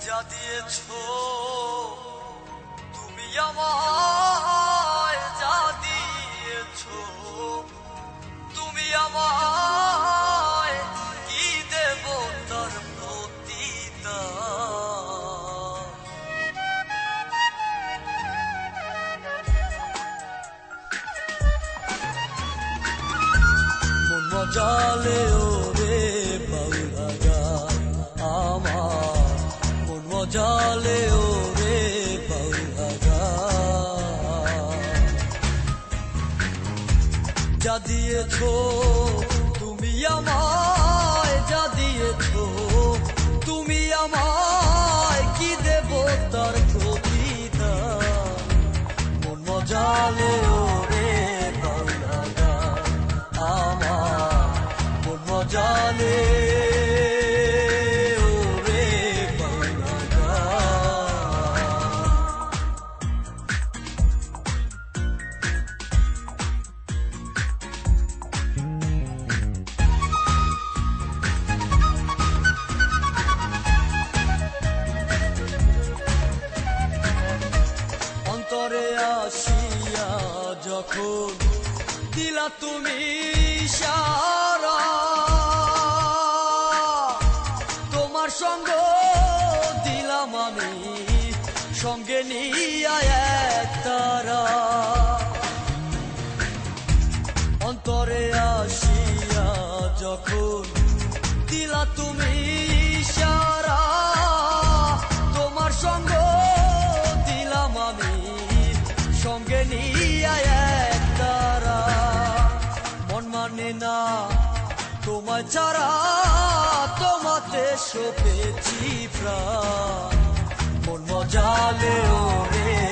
যা দিয়েছ তুমি আমায় যা দিয়েছ তুমি আমায় কি দেব তার মন মজালে দিয়েছ তুমি সারা। তোমার সঙ্গ দিলাম আমি সঙ্গে নিয়া তারা। অন্তরে আসিয়া যখন দিলা তুমি তোমার ছাড়া তোমাতে সপেছি প্রাণ। মন মজালে ওরে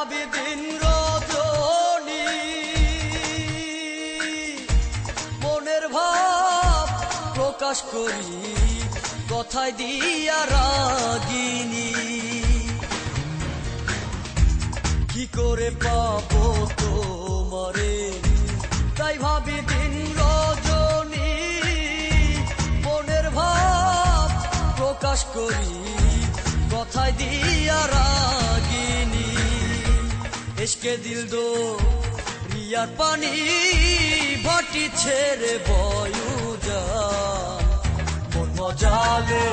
ভাবি দিন রজনী। মনের ভাব প্রকাশ করি, কথায় দিয়া রাগিনী। কি করে পাবো তোমারে? তাই ভাবি দিন রজনী। মনের ভাব প্রকাশ করি, কথায় দিয়া রাগিনী। এসকে দিল দো রিয়ার পানি ভাটি ছেড়ে বয়ু যা মন মজালে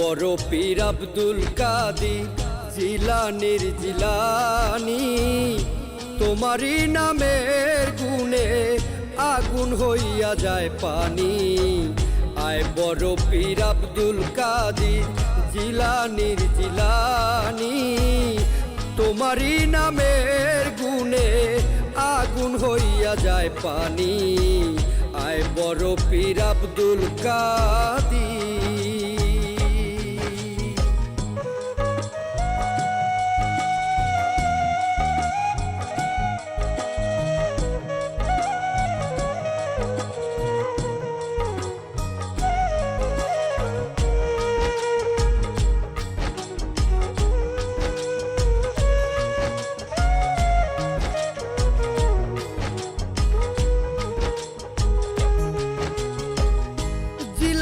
বড় পীর আব্দুল কাদির জিলানির জিলানি। তোমারই নামের গুণে আগুন হইয়া যায় পানি। আয় বড় পীর আব্দুল কাদির জিলানির জিলানি। তোমারই নামের গুণে আগুন হইয়া যায় পানি। আয় বড় পীর আব্দুল কাদির।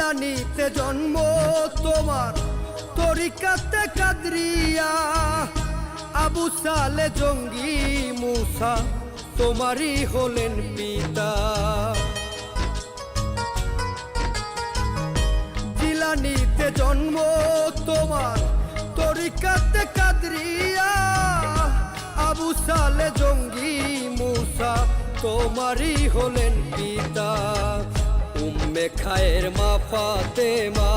জিলানিতে জন্ম তোমার, তরিকাতে কাদরিয়া আবু সালে জঙ্গি মুসা, তোমারই হলেন পিতা। জিলানিতে জন্ম তোমার, তরিকাতে কাদরিয়া আবু সালে জঙ্গি মুসা, তোমারই হলেন পিতা। উম্মে খায়ের মা ফাতেমা।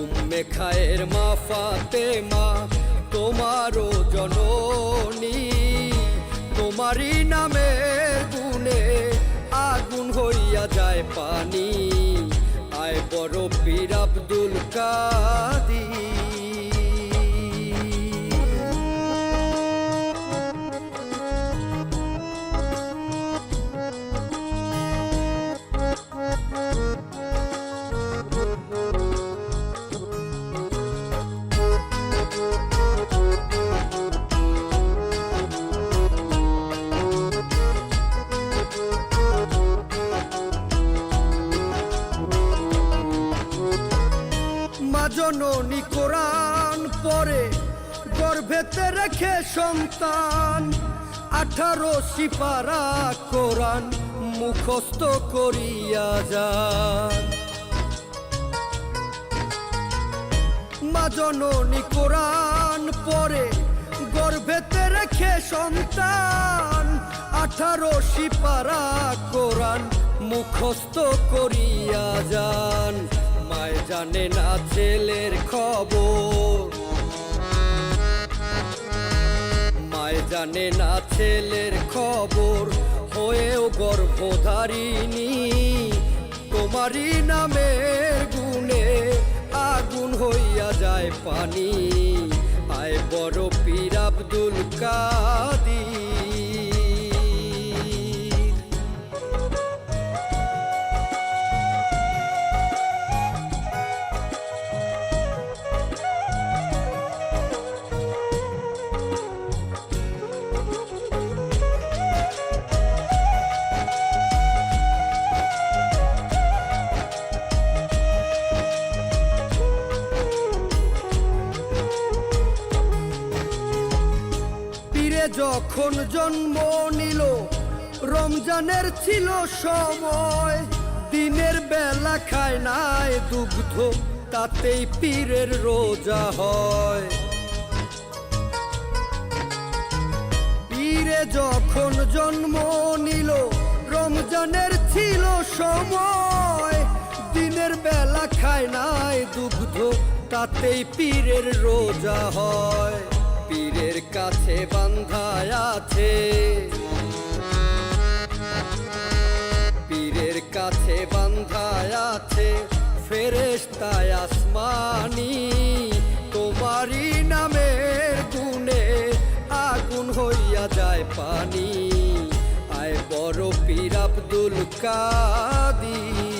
উম্মে খায়ের মা ফাতেমা তোমারও জননী কোরআন পরে গর্ভেতে রেখে সন্তান। আঠারো সিপারা কোরআন মুখস্থ করিয়া যান। মা কোরআন পরে গর্ভেতে রেখে সন্তান। আঠারো সিপারা কোরআন মুখস্থ করিয়া যান। মায় জানে না ছেলের খবর। মায় জানে না ছেলের খবর, হয়েও গর্ভধারিণী। তোমারই নামের গুণে আগুন হইয়া যায় পানি। আয় বড় পীর আব্দুল কাদির যখন জন্ম নিল, রমজানের ছিল সময়। দিনের বেলা খায় নাই দুগ্ধ, তাতেই পীরের রোজা হয়। পীরে যখন জন্ম নিল, রমজানের ছিল সময়। দিনের বেলা খায় নাই দুগ্ধ, তাতেই পীরের রোজা হয়। পীরের কাছে বান্ধায় আছে। পীরের কাছে বান্ধায় আছে। ফেরেশতায় আসমানি, তোমারই নামের গুণে আগুন হইয়া যায় পানি। আয় বড় পীর আব্দুল কাদির।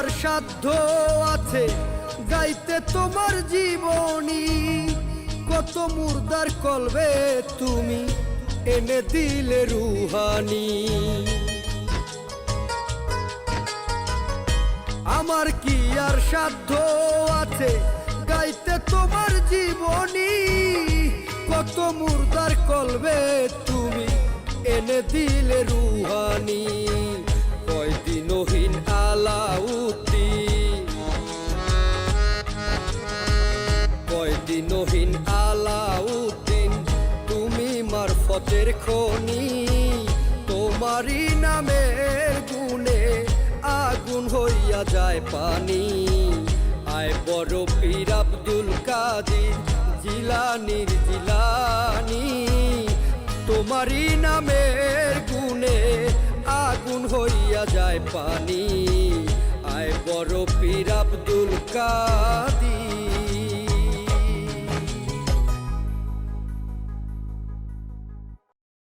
আমার সাধ্য আছে, গাইতে তোমার জীবনী। কত মুর্দার কলবে তুমি, এনে দিলে রুহানি। আমার কি আর সাধ্য আছে, গাইতে তোমার জীবনী? কত মুর্দার কলবে তুমি, এনে দিলে রুহানি। মারফতের খনি, তোমারই নামের গুণে আগুন হইয়া যায় পানি। আয় বড় পীর আব্দুল কাদির জিলানির জিলানি, তোমারই নামের গুণে আগুন হইয়া যায় পানি। আয় বড় পীর আব্দুল কাদির